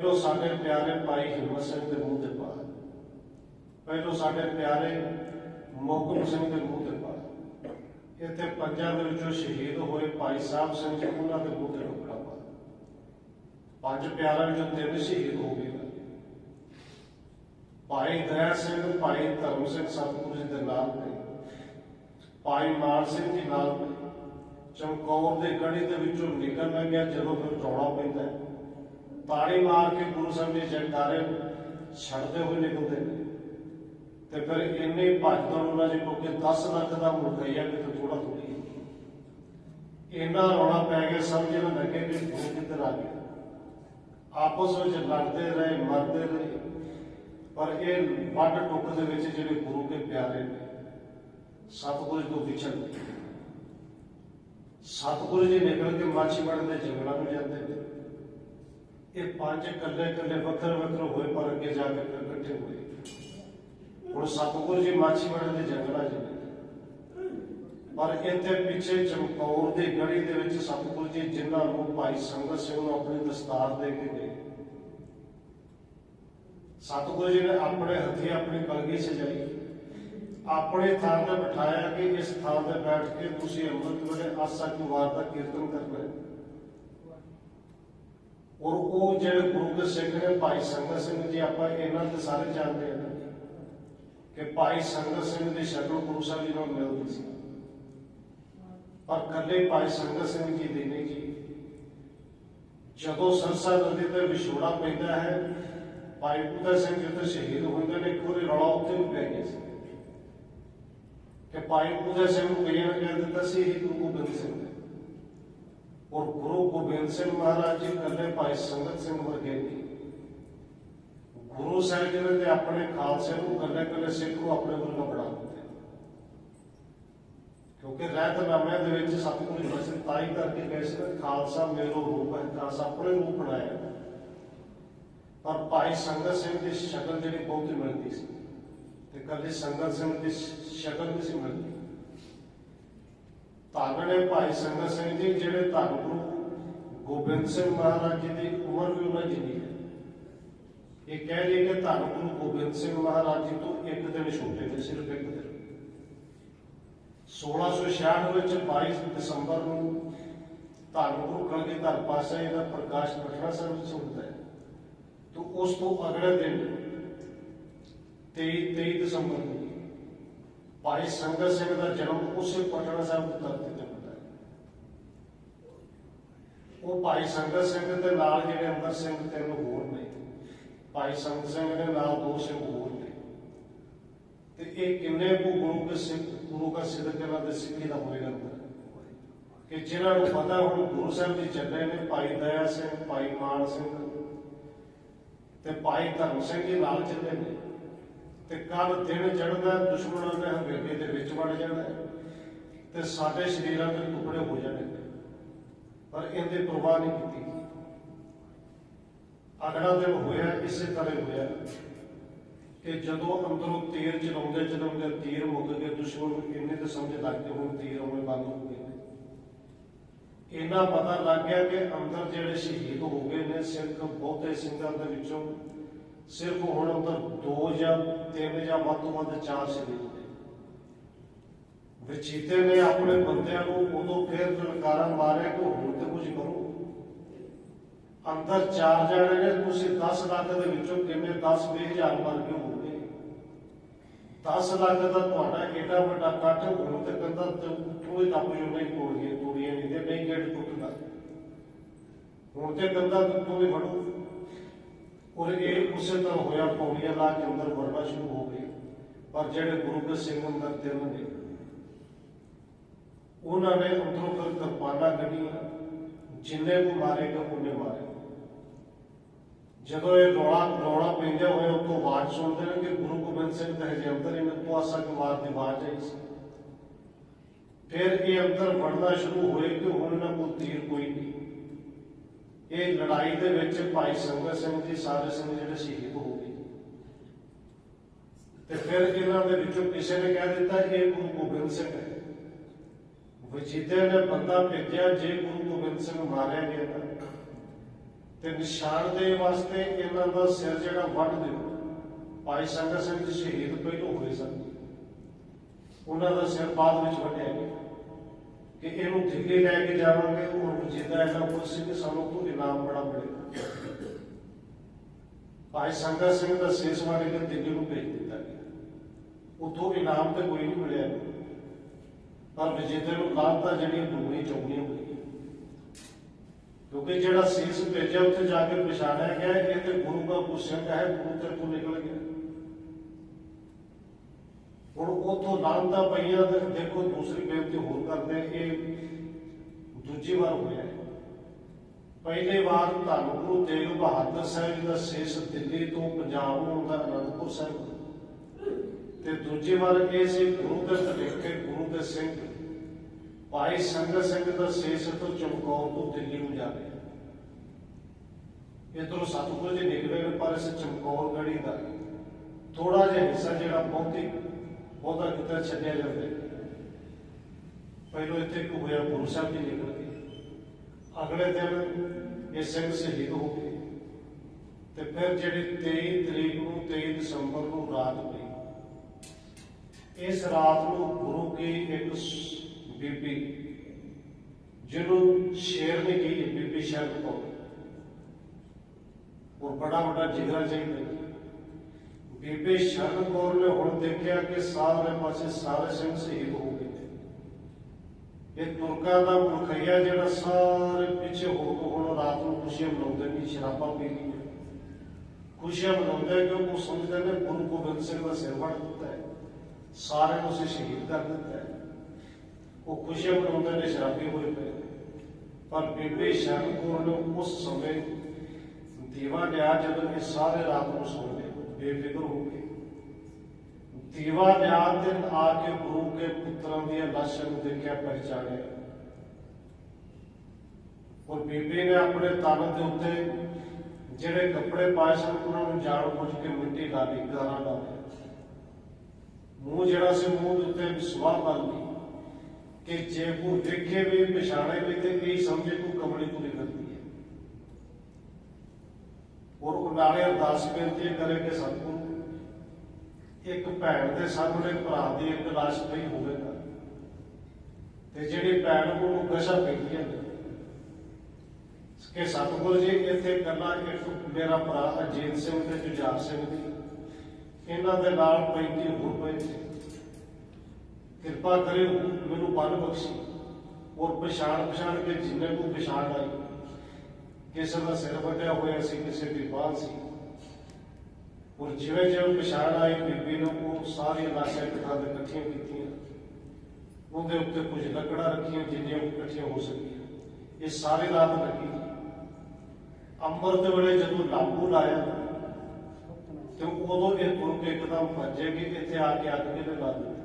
ਪਹਿਲੋਂ ਸਾਡੇ ਪਿਆਰੇ ਭਾਈ ਹਿੰਮਤ ਸਿੰਘ ਦੇ ਮੂੰਹ ਤੇ ਪਾ ਪਹਿਲੋਂ ਸਾਡੇ ਪਿਆਰੇ ਮੋਹਕਮ ਸਿੰਘ ਦੇ ਮੂੰਹ ਤੇ ਪਾ ਇੱਥੇ ਪੰਜਾਂ ਦੇ ਵਿੱਚੋਂ ਸ਼ਹੀਦ ਹੋਏ ਭਾਈ ਸਾਹਿਬ ਸਿੰਘ ਜੀ, ਉਹਨਾਂ ਦੇ ਮੂੰਹ ਤੇ ਰੁਕੜਾ ਪਾ ਪੰਜ ਪਿਆਰਿਆਂ ਵਿੱਚੋਂ ਤਿੰਨ ਸ਼ਹੀਦ ਹੋ ਗਏ ਨੇ। ਭਾਈ ਦਇਆ ਸਿੰਘ, ਭਾਈ ਧਰਮ ਸਿੰਘ ਸਤਿਗੁਰੂ ਜੀ ਦੇ ਨਾਲ ਨੇ ਭਾਈ ਮਾਨ ਸਿੰਘ ਜੀ ਨਾਲ ਨੇ ਚਮਕੌਰ ਦੇ ਗੜੀ ਦੇ ਵਿੱਚੋਂ ਨਿਕਲ ਲੱਗਿਆ ਜਦੋਂ ਫਿਰ ਰੌਲਾ ਪੈਂਦਾ ਹੈ। ਤਾੜੀ ਮਾਰ ਕੇ ਗੁਰੂ ਸਾਹਿਬ ਦੇ ਜੈਕਾਰੇ ਛੱਡਦੇ ਹੋਏ ਨਿਕਲਦੇ ਨੇ। ਤੇ ਫਿਰ ਇੰਨੇ ਭੱਜ ਦੌੜ ਉਹਨਾਂ ਦੇ ਕੋਲ ਕਿ 10 ਲੱਖ ਦਾ ਮੁਰਗਈਆ ਕਿਤੇ ਥੋੜਾ ਥੋੜੀ ਇੰਨਾ ਰੌਲਾ ਪੈ ਗਿਆ ਸਮਝਣ ਲੱਗੇ ਕਿ ਗੁਰੂ ਕਿੱਧਰ ਆ ਗਿਆ ਆਪਸ ਵਿੱਚ ਲੜਦੇ ਰਹੇ, ਮਰਦੇ ਰਹੇ। ਪਰ ਇਹ ਵੱਡ ਟੁੱਕ ਦੇ ਵਿੱਚ ਜਿਹੜੇ ਗੁਰੂ ਕੇ ਪਿਆਰੇ ਨੇ, ਸਤਿਗੁਰੂ ਤੋਂ ਵਿਛੜ ਗਏ ਸਤਿਗੁਰੂ ਜੀ ਨਿਕਲ ਕੇ ਮਾਛੀਵਾੜੇ ਦੇ ਜੰਗਲਾਂ ਨੂੰ ਜਾਂਦੇ ਨੇ। ਇਹ ਪੰਜ ਇਕੱਲੇ ਇਕੱਲੇ ਵੱਖਰੇ ਵੱਖਰੇ ਹੋਏ ਪਰ ਅੱਗੇ ਜਾ ਕੇ ਇਕੱਠੇ ਹੋਏ। ਹੁਣ ਸਤਿਗੁਰੂ ਜੀ ਮਾਛੀਵਾੜੇ ਦੇ ਜੰਗਲਾਂ ਚ ਪਰ ਇੱਥੇ ਪਿੱਛੇ ਚਮਕੌਰ ਦੀ ਗੜੀ ਦੇ ਵਿੱਚ ਸਤਿਗੁਰੂ ਜੀ ਜਿਨ੍ਹਾਂ ਨੂੰ ਭਾਈ ਸੰਗਤ ਸਿੰਘ ਨੂੰ ਆਪਣੀ ਦਸਤਾਰ ਦੇ ਕੇ ਗਏ। ਸਤਿਗੁਰੂ ਜੀ ਨੇ ਆਪਣੇ ਹੱਥੀ ਆਪਣੀ ਕਲਗੀ ਸਜਾਈ। ਆਪਣੇ ਥਾਂ ਤੇ ਬਿਠਾਇਆ ਕਿ ਇਸ ਥਾਂ ਤੇ ਬੈਠ ਕੇ ਤੁਸੀਂ ਅੰਮ੍ਰਿਤ ਵੇਲੇ ਆਸਾ ਕੀ ਵਾਰ ਦਾ ਕੀਰਤਨ ਕਰਨਾ ਹੈ। ਔਰ ਉਹ ਜਿਹੜੇ ਗੁਰੂ ਦੇ ਸਿੱਖ ਨੇ, ਭਾਈ ਸੰਗਤ ਸਿੰਘ ਜੀ, ਆਪਾਂ ਇਹਨਾਂ ਦੇ ਸਾਰੇ ਜਾਣਦੇ ਹਾਂ ਕਿ ਭਾਈ ਸੰਗਤ ਸਿੰਘ ਦੀ ਸ਼ਕਲ ਗੁਰੂ ਸਾਹਿਬ ਜੀ ਨਾਲ ਮਿਲਦੀ ਸੀ। ਪਰ ਕੱਲੇ ਭਾਈ ਸੰਗਤ ਸਿੰਘ ਜੀ ਦੇ ਨਹੀਂ ਜੀ। ਜਦੋਂ ਸਰਸਾ ਨਦੀ ਤੇ ਵਿਛੋੜਾ ਪੈਂਦਾ ਹੈ, ਭਾਈ ਬੁੱਧਾ ਸਿੰਘ ਜਿੱਥੇ ਸ਼ਹੀਦ ਹੁੰਦੇ ਨੇ, ਇੱਕ ਰੌਲਾ ਉੱਥੇ ਵੀ ਪੈ ਗਿਆ ਸੀ। ਕਿ ਭਾਈ ਬੁੱਧਾ ਸਿੰਘ ਨੂੰ ਕਈਆਂ ਨੇ ਕਹਿ ਦਿੱਤਾ ਸੀ, ਇਹ ਗੁਰੂ ਗੋਬਿੰਦ ਸਿੰਘ ਹੈ ਔਰ ਗੁਰੂ ਗੋਬਿੰਦ ਸਿੰਘ ਮਹਾਰਾਜ ਜੀ ਕੱਲੇ ਭਾਈ ਸੰਗਤ ਸਿੰਘ ਵਰਗੇ ਨਹੀਂ ਗੁਰੂ ਸਾਹਿਬ ਜੀ ਨੇ ਤੇ ਆਪਣੇ ਖਾਲਸੇ ਨੂੰ ਕੱਲੇ ਕੱਲੇ ਸਿੱਖ ਨੂੰ ਆਪਣੇ ਵੱਲੋਂ ਬਣਾ ਦਿੱਤੇ ਕਿਉਂਕਿ ਰਹਿਤਨਾਮਿਆਂ ਦੇ ਵਿੱਚ ਸਤਿਗੁਰੂ ਜੀ ਵਸਨ ਤਾਈ ਕਰਕੇ ਗਏ ਸੀ ਨਾ, ਖਾਲਸਾ ਮੇਰੋ ਰੂਪ ਹੈ ਖਾਲਸਾ ਆਪਣੇ ਰੂਪ ਬਣਾਇਆ ਪਰ ਭਾਈ ਸੰਗਤ ਸਿੰਘ ਦੀ ਸ਼ਕਲ ਜਿਹੜੀ ਬਹੁਤ ਹੀ ਮਿਲਦੀ ਸੀ ਤੇ ਕੱਲੇ ਸੰਗਤ ਸਿੰਘ ਦੀ ਸ਼ਕਲ ਨਹੀਂ ਸੀ ਮਿਲਦੀ ਧੰਨ ਨੇ ਭਾਈ ਸੰਗਤ ਸਿੰਘ ਜੀ, ਜਿਹੜੇ ਧੰਨ ਗੁਰੂ ਗੋਬਿੰਦ ਸਿੰਘ ਮਹਾਰਾਜ ਜੀ ਦੀ ਉਮਰ ਵੀ ਉਹਨਾਂ ਜਿੰਨੀ ਹੈ। ਇਹ ਕਹਿ ਲਈਏ ਕਿ ਧੰਨ ਗੁਰੂ ਗੋਬਿੰਦ ਸਿੰਘ ਮਹਾਰਾਜ ਜੀ ਤੋਂ ਇੱਕ ਦਿਨ ਛੋਟੇ ਨੇ ਸਿਰਫ ਇੱਕ ਦਿਨ। 1666 ਵਿੱਚ 22 ਦਸੰਬਰ ਨੂੰ ਧੰਨ ਗੁਰੂ ਕਲਗੀਧਰ ਪਾਤਸ਼ਾਹ ਜੀ ਦਾ ਪ੍ਰਕਾਸ਼ ਪਟਨਾ ਸਾਹਿਬ ਵਿੱਚ ਹੁੰਦਾ ਹੈ। ਤੋਂ ਉਸ ਤੋਂ ਅਗਲੇ ਦਿਨ 23 23 ਦਸੰਬਰ ਨੂੰ ਭਾਈ ਸੰਗਤ ਸਿੰਘ ਦਾ ਜਨਮ ਉਸੇ ਪਟਨਾ ਸਾਹਿਬ ਦੀ ਧਰਤੀ ਤੇ ਹੁੰਦਾ ਹੈ। ਉਹ ਭਾਈ ਸੰਗਤ ਸਿੰਘ ਦੇ ਨਾਲ ਜਿਹੜੇ ਅੰਦਰ ਸਿੰਘ ਤਿੰਨ ਹੋਰ ਨੇ, ਭਾਈ ਸੰਗਤ ਸਿੰਘ ਦੇ ਨਾਲ ਦੋ ਸਿੰਘ ਹੋਰ ਨੇ। ਤੇ ਇਹ ਕਿੰਨੇ ਕੁ ਗੁਰੂ ਕੇ ਸਿੱਖ, ਗੁਰੂ ਦਾ ਸਿੱਧਕ ਇਹਨਾਂ ਦੇ ਸਿੱਖੀ ਦਾ ਹੋਏਗਾ ਅੰਦਰ ਕਿ ਜਿਨ੍ਹਾਂ ਨੂੰ ਪਤਾ ਹੁਣ ਗੁਰੂ ਸਾਹਿਬ ਜੀ ਚੱਲੇ ਨੇ, ਭਾਈ ਦਇਆ ਸਿੰਘ, ਭਾਈ ਮਾਨ ਸਿੰਘ ਤੇ ਭਾਈ ਧਰਮ ਸਿੰਘ ਜੀ ਨਾਲ ਚੱਲੇ ਨੇ। ਤੇ ਕੱਲ ਦਿਨ ਚੜ੍ਹਦਾ, ਦੁਸ਼ਮਣਾਂ ਨੇ ਹਵੇਲੀ ਦੇ ਵਿੱਚ ਵੜ ਜਾਣਾ ਤੇ ਸਾਡੇ ਸ਼ਰੀਰਾਂ ਦੇ ਟੁਕੜੇ ਹੋ ਜਾਣੇ ਪਰ ਇਹਦੇ ਪਰਵਾਹ ਨਹੀਂ ਕੀਤੀ। ਅਗਲਾ ਦਿਨ ਹੋਇਆ, ਇਸੇ ਤਰ੍ਹਾਂ ਹੋਇਆ। ਕਿ ਜਦੋਂ ਅੰਦਰੋਂ ਤੀਰ ਚਲਾਉਂਦੇ ਚਲਾਉਂਦੇ ਤੀਰ ਮੁੱਕ ਗਏ, ਦੁਸ਼ਮਣ ਨੂੰ ਇੰਨੇ ਤਾਂ ਸਮਝ ਲੱਗ ਗਈ ਹੁਣ ਤੀਰ ਆਉਣੇ ਬੰਦ ਹੋ ਗਏ ਨੇ। ਇਹਨਾਂ ਪਤਾ ਲੱਗ ਗਿਆ ਕਿ ਅੰਦਰ ਜਿਹੜੇ ਸ਼ਹੀਦ ਹੋ ਗਏ ਨੇ, ਸਿੱਖ ਬਹੁਤੇ ਸਿੰਘਾਂ ਦੇ ਵਿੱਚੋਂ ਸਿਰਫ ਹੁਣ ਅੰਦਰ ਦੋ ਜਾਂ ਤਿੰਨ ਜਾਂ ਵੱਧ ਤੋਂ ਵੱਧ ਚਾਰ ਸ਼ਹੀਦ ਨੇ ਵਚੀਤੇ ਨੇ ਆਪਣੇ ਬੰਦਿਆਂ ਨੂੰ ਉਦੋਂ ਫੇਰ ਲਲਕਾਰਾ ਮਾਰਿਆ ਕਿ ਹੁਣ ਤੇ ਕੁਝ ਕਰੋ। ਅੰਦਰ ਚਾਰ ਜਣੇ ਨੇ, ਤੁਸੀਂ 10 ਲੱਖ ਦੇ ਵਿੱਚੋਂ ਕਿੰਨੇ 10 20 ਹਜ਼ਾਰ ਮਰ ਗਏ ਹੋਗੇ 10 ਲੱਖ ਦਾ ਤੁਹਾਡਾ ਏਡਾ ਵੱਡਾ ਕੱਟ ਹੁਣ ਤੇ ਕਹਿੰਦਾ ਥੋੜੀ ਟੱਪ ਜੋ ਨਹੀਂ ਤੋੜੀਏ ਤੋੜੀਏ ਨਹੀਂ ਤੇ ਨਹੀਂ ਗੇਟ ਟੁੱਟਦਾ। ਹੁਣ ਤੇ ਕਹਿੰਦਾ ਤੂੰ ਵੀ ਵੜੋ ਔਰ ਇਹ ਉਸੇ ਤਰ੍ਹਾਂ ਹੋਇਆ ਪੌੜੀਆਂ ਲਾ ਕੇ ਅੰਦਰ ਵੜਨਾ ਸ਼ੁਰੂ ਹੋ ਗਏ ਪਰ ਜਿਹੜੇ ਗੁਰੂ ਕੇ ਸਿੰਘ ਅੰਦਰ ਤਿੰਨ ਨੇ ਉਹਨਾਂ ਨੇ ਅੰਦਰੋਂ ਫਿਰ ਕਿਰਪਾਨਾਂ ਕੱਢੀਆਂ ਜਿੰਨੇ ਨੂੰ ਮਾਰੇਗਾ ਉਹਨੇ ਮਾਰੇ ਜਦੋਂ ਇਹ ਰੌਲਾ ਰੌਲਾ ਪੈਂਦੇ ਹੋਏ ਉਹ ਤੋਂ ਆਵਾਜ਼ ਸੁਣਦੇ ਨੇ ਕਿ ਗੁਰੂ ਗੋਬਿੰਦ ਸਿੰਘ ਦੇ ਹਜੇ ਅੰਦਰ ਹੀ ਨੇ ਪੁਆਸਾ ਕੁਮਾਰ ਦੀ ਆਵਾਜ਼ ਆਈ ਸੀ ਫਿਰ ਇਹ ਅੰਦਰ ਵੜਨਾ ਸ਼ੁਰੂ ਹੋਏ ਕਿ ਹੁਣ ਨਾ ਕੋਈ ਤੀਰ ਕੋਈ ਨਹੀਂ ਇਹ ਲੜਾਈ ਦੇ ਵਿੱਚ ਭਾਈ ਸੰਗਤ ਸਿੰਘ ਜੀ, ਸਾਰੇ ਸਿੰਘ ਜਿਹੜੇ ਸ਼ਹੀਦ ਹੋ ਗਏ। ਤੇ ਫਿਰ ਇਹਨਾਂ ਦੇ ਵਿੱਚੋਂ ਕਿਸੇ ਨੇ ਕਹਿ ਦਿੱਤਾ, ਇਹ ਗੁਰੂ ਗੋਬਿੰਦ ਸਿੰਘ ਹੈ। ਵਜੀਦੇ ਨੇ ਬੰਦਾ ਭੇਜਿਆ, ਜੇ ਗੁਰੂ ਗੋਬਿੰਦ ਸਿੰਘ ਮਾਰਿਆ ਗਿਆ ਤਾਂ। ਤੇ ਨਿਸ਼ਾਨ ਦੇ ਵਾਸਤੇ ਇਹਨਾਂ ਦਾ ਸਿਰ ਜਿਹੜਾ ਵੱਢ ਦਿਓ ਭਾਈ ਸੰਗਤ ਸਿੰਘ ਜੀ ਸ਼ਹੀਦ ਪਹਿਲੋਂ ਹੋਏ ਸਨ। ਉਹਨਾਂ ਦਾ ਸਿਰ ਬਾਅਦ ਵਿੱਚ ਵੱਢਿਆ ਗਿਆ। ਕਿ ਇਹਨੂੰ ਦਿੱਲੀ ਲੈ ਕੇ ਜਾਵਾਂਗੇ ਉਹ ਜਿੱਦਾਂ ਇਹਨਾਂ ਕੋਲ ਸੀ ਕਿ ਸਾਨੂੰ ਤੋਂ ਇਨਾਮ ਬੜਾ ਮਿਲੇਗਾ ਭਾਈ ਸੰਗਤ ਸਿੰਘ ਦਾ ਸੇਸ ਵਾਲੇ ਕੇ ਦਿੱਲੀ ਨੂੰ ਭੇਜ ਦਿੱਤਾ ਗਿਆ। ਉਥੋਂ ਇਨਾਮ ਤੇ ਕੋਈ ਨਹੀਂ ਮਿਲਿਆ। ਪਰ ਵਿਜੇਤੇ ਨੂੰ ਲਾਂਤਾ ਜਿਹੜੀਆਂ ਦੋਵੇਂ ਚੌਗੀਆਂ ਹੋਈਆਂ? ਕਿਉਂਕਿ ਜਿਹੜਾ ਸੀਸ ਭੇਜਿਆ, ਉੱਥੇ ਜਾ ਕੇ ਪਛਾਣਿਆ ਗਿਆ, ਇਹ ਤੇ ਗੁਰੂ ਦਾ ਗੁਰਸਿੰਘ ਹੈ, ਗੁਰੂ ਤੇ ਤੋਂ ਨਿਕਲ ਗਿਆ। ਹੁਣ ਉਥੋਂ ਲਾਂਤਾ ਪਈਆਂ ਤੇ ਦੇਖੋ ਦੂਸਰੀ ਬੇਨਤੀ ਹੋਰ ਕਰਦੇ ਇਹ ਦੂਜੀ ਵਾਰ ਹੋਇਆ ਹੈ। ਪਹਿਲੇ ਵਾਰ ਧੰਨ ਗੁਰੂ ਤੇਗ ਬਹਾਦਰ ਸਾਹਿਬ ਦਾ ਸੀਸ ਦਿੱਲੀ ਤੋਂ ਪੰਜਾਬ ਨੂੰ ਆਉਂਦਾ ਅਨੰਦਪੁਰ ਸਾਹਿਬ ਤੇ ਦੂਜੀ ਵਾਰ ਇਹ ਸੀ ਗੁਰੂ ਦੇ ਤਲੇਕੇ ਗੁਰੂ ਦੇ ਸਿੰਘ। ਭਾਈ ਸੰਗਤ ਸਿੰਘ ਦਾ ਸੇਸ ਤੋਂ ਚਮਕੌਰ ਤੋਂ ਦਿੱਲੀ ਨੂੰ ਜਾ ਰਿਹਾ। ਇਧਰੋਂ ਸਤਿਗੁਰੂ ਜੀ ਨਿਕਲੇ ਪਰ ਇਸ ਚਮਕੌਰ ਗੜੀ ਦਾ ਥੋੜਾ ਜਿਹਾ ਹਿੱਸਾ ਜਿਹੜਾ ਬਹੁਤੀ ਬਹੁਤਾ ਕਿਤੇ ਛੱਡਿਆ ਜਾਂਦਾ ਪਹਿਲੋਂ ਇੱਥੇ ਕੋ ਹੋਇਆ ਗੁਰੂ ਸਾਹਿਬ ਜੀ ਨਿਕਲ ਗਏ ਅਗਲੇ ਦਿਨ ਇਹ ਸਿੰਘ ਸ਼ਹੀਦ ਹੋ ਗਏ ਤੇ ਫਿਰ ਜਿਹੜੀ 23 ਤਰੀਕ ਨੂੰ 23 ਦਸੰਬਰ ਨੂੰ ਰਾਤ ਪਈ ਇਸ ਰਾਤ ਨੂੰ ਗੁਰੂ ਕੀ ਇੱਕ ਬੀਬੀ ਜਿਹਨੂੰ ਸ਼ੇਰ ਨੇ ਕਹੀ ਬੀਬੀ ਸ਼ਰਦ ਕੌਰ ਉਹ ਬੜਾ ਵੱਡਾ ਜਿਗਰਾ ਚਾਹੀਦਾ ਬੀਬੀ ਸ਼ਰਨ ਕੌਰ ਨੇ ਹੁਣ ਦੇਖਿਆ ਕਿ ਸਾਰੇ ਪਾਸੇ ਸਾਰੇ ਸਿੰਘ ਸ਼ਹੀਦ ਹੋ ਗਏ ਨੇ। ਇਹ ਤੁਰਕਾਂ ਦਾ ਮੁਖਈਆ ਜਿਹੜਾ ਸਾਰੇ ਪਿੱਛੇ ਹੋ ਕੇ ਹੁਣ ਰਾਤ ਨੂੰ ਖੁਸ਼ੀਆਂ ਮਨਾਉਂਦੇ ਨੇ, ਸ਼ਰਾਬਾਂ ਪੀ ਲਈਆਂ ਖੁਸ਼ੀਆਂ ਮਨਾਉਂਦੇ ਕਿਉਂਕਿ ਉਹ ਸਮਝਦੇ ਨੇ ਗੁਰੂ ਗੋਬਿੰਦ ਸਿੰਘ ਦਾ ਸਿਰ ਵੜ ਦਿੱਤਾ ਹੈ। ਸਾਰਿਆਂ ਨੂੰ ਅਸੀਂ ਸ਼ਹੀਦ ਕਰ ਦਿੱਤਾ ਹੈ। ਉਹ ਖੁਸ਼ੀਆਂ ਮਨਾਉਂਦੇ ਨੇ, ਸ਼ਰਾਬੀ ਹੋਏ ਪਏ ਪਰ ਬੀਬੀ ਸ਼ਰਨ ਕੌਰ ਨੇ ਉਸ ਸਮੇਂ ਦੀਵਾ ਲਿਆ ਜਦੋਂ ਇਹ ਸਾਰੇ ਰਾਤ ਨੂੰ ਸੌਂਦੇ ਬੇਫਿਕਰ ਹੋ ਗਏ ਦੀਵਾ ਲਿਆ ਤੇ ਆ ਕੇ ਗੁਰੂ ਕੇ ਪੁੱਤਰਾਂ ਦੀਆਂ ਲਾਸ਼ਾਂ ਨੂੰ ਦੇਖਿਆ, ਪਹਿਚਾਣਿਆ। ਔਰ ਬੀਬੀ ਨੇ ਆਪਣੇ ਤਨ ਦੇ ਉੱਤੇ ਜਿਹੜੇ ਕੱਪੜੇ ਪਾਏ ਸਨ, ਉਹਨਾਂ ਨੂੰ ਜਾਣ ਬੁੱਝ ਕੇ ਮਿੱਟੀ ਲਾ ਲਈ ਗਾਰਾਂ ਲਾ ਲਈ ਮੂੰਹ ਜਿਹੜਾ ਸੀ, ਮੂੰਹ ਦੇ ਉੱਤੇ ਵਿਸ਼ਵਾਸ ਬਣ ਗਈ ਕਿ ਜੇ ਕੋ ਦੇਖੇ ਵੀ, ਪਛਾਣੇ ਵੀ ਤੇ ਇਹ ਸਮਝੇ ਤੂੰ ਕਮਲੀ ਪੂਰੀ ਕਰਦੀ ਹੈ ਔਰ ਉਹ ਨਾਲੇ ਅਰਦਾਸ ਬੇਨਤੀ ਕਰੇ ਕਿ ਸਤਿਗੁਰੂ, ਇੱਕ ਭੈਣ ਦੇ ਸਾਹਮਣੇ ਭਰਾ ਦੀ ਇੱਕ ਲਾਸ਼ ਪਈ ਹੋਵੇਗਾ। ਤੇ ਜਿਹੜੀ ਭੈਣ ਨੂੰ ਗਸ਼ਾ ਪੈਂਦੀਆਂ ਨੇ ਕਿ ਸਤਿਗੁਰੂ ਜੀ, ਇੱਥੇ ਕੱਲਾ ਇੱਕ ਮੇਰਾ ਭਰਾ ਅਜੀਤ ਸਿੰਘ ਤੇ ਜੁਝਾਰ ਸਿੰਘ ਦੀ, ਇਹਨਾਂ ਦੇ ਨਾਲ ਪੈਂਦੀ ਹੋਰ ਪਏ ਸੀ ਕਿਰਪਾ ਕਰੇ ਮੈਨੂੰ ਬਲ ਬਖਸ਼ੀ, ਔਰ ਪਛਾਣ ਪਛਾਣ ਕੇ ਜਿੰਨੇ ਕੋ ਪਛਾਣ ਆਈ ਕਿਸੇ ਦਾ ਸਿਰ ਵੱਢਿਆ ਹੋਇਆ ਸੀ, ਕਿਸੇ ਦੀ ਬਾਹ ਸੀ। ਔਰ ਜਿਵੇਂ ਜਿਵੇਂ ਪਛਾਣ ਆਈ, ਬੀਬੀ ਨੂੰ ਉਹ ਸਾਰੀਆਂ ਲਾਸ਼ਾਂ ਇਕੱਠਾ ਦੇ ਇਕੱਠੀਆਂ ਕੀਤੀਆਂ। ਉਹਦੇ ਉੱਤੇ ਕੁਝ ਲੱਕੜਾਂ ਰੱਖੀਆਂ, ਜਿੰਨੀਆਂ ਇਕੱਠੀਆਂ ਹੋ ਸਕੀਆਂ। ਇਹ ਸਾਰੇ ਰਾਤ ਲੱਗੀ। ਅੰਮ੍ਰਿਤ ਵੇਲੇ ਜਦੋਂ ਲਾਗੂ ਲਾਇਆ, ਤੇ ਉਦੋਂ ਇਹ ਗੁਰੂ ਕੇ ਇੱਕਦਮ ਭੱਜੇ ਕਿ ਇੱਥੇ ਆ ਕੇ ਅੱਗ ਕਿਤੇ ਲਾ ਦਿੱਤੀ।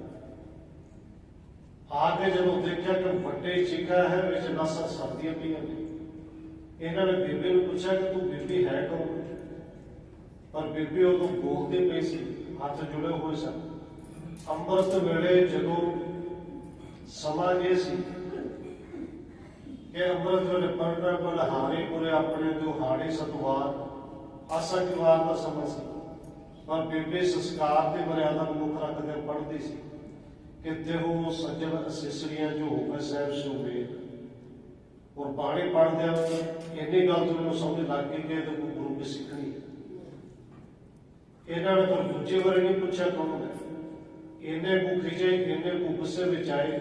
ਆ ਕੇ ਜਦੋਂ ਦੇਖਿਆ ਕਿ ਵੱਡੇ ਚੀਕਾ ਹੈ, ਵਿੱਚ ਨਸਾਂ ਸਰਦੀਆਂ ਪਈਆਂ ਨੇ। ਇਹਨਾਂ ਨੇ ਬੀਬੀ ਨੂੰ ਪੁੱਛਿਆ ਕਿ ਤੂੰ ਬੀਬੀ ਹੈ ਕੌਣ? ਪਰ ਬੀਬੀ ਉਦੋਂ ਬੋਲਦੇ ਪਈ ਸੀ, ਹੱਥ ਜੁੜੇ ਹੋਏ ਸਨ। ਅੰਮ੍ਰਿਤ ਵੇਲੇ ਜਦੋਂ ਸਮਾਂ ਇਹ ਸੀ ਕਿ ਅੰਮ੍ਰਿਤ ਵੇਲੇ ਪਰਨਾ ਬਲ ਹਾਰੇ ਪੁਰੇ ਆਪਣੇ ਜੋ ਹਾੜੇ ਸਤਵਾਰ, ਆਸਾ ਦਾ ਸਮਾਂ ਸੀ। ਪਰ ਬੀਬੀ ਸੰਸਕਾਰ ਤੇ ਮਰਿਆਦਾ ਨੂੰ ਮੁੱਖ ਰੱਖਦੇ ਪੜ੍ਹਦੀ ਸੀ ਕਿ ਦੇਹੋ ਸੱਜਣ ਅਸਿਸਰੀਆਂ ਜੋ ਹੋਵੇ ਸਹਿਬ ਸੂਬੇ ਔਰ ਬਾਣੀ ਪੜ੍ਹਦਿਆਂ ਇੰਨੀ ਗੱਲ ਤੋਂ ਮੈਨੂੰ ਸਮਝ ਲੱਗ ਗਈ ਕਿ ਇਹ ਤਾਂ ਗੁਰੂ ਦੀ ਸਿੱਖਣੀ ਇਹਨਾਂ ਨੇ ਤਾਂ ਦੂਜੇ ਵਾਰੀ ਨਹੀਂ ਪੁੱਛਿਆ ਕੌਣ ਹੈ। ਇਹਨੇ ਕੋ ਖਿਜੇ ਇਹਨੇ ਕੋ ਗੁੱਸੇ ਵਿੱਚ ਆਏ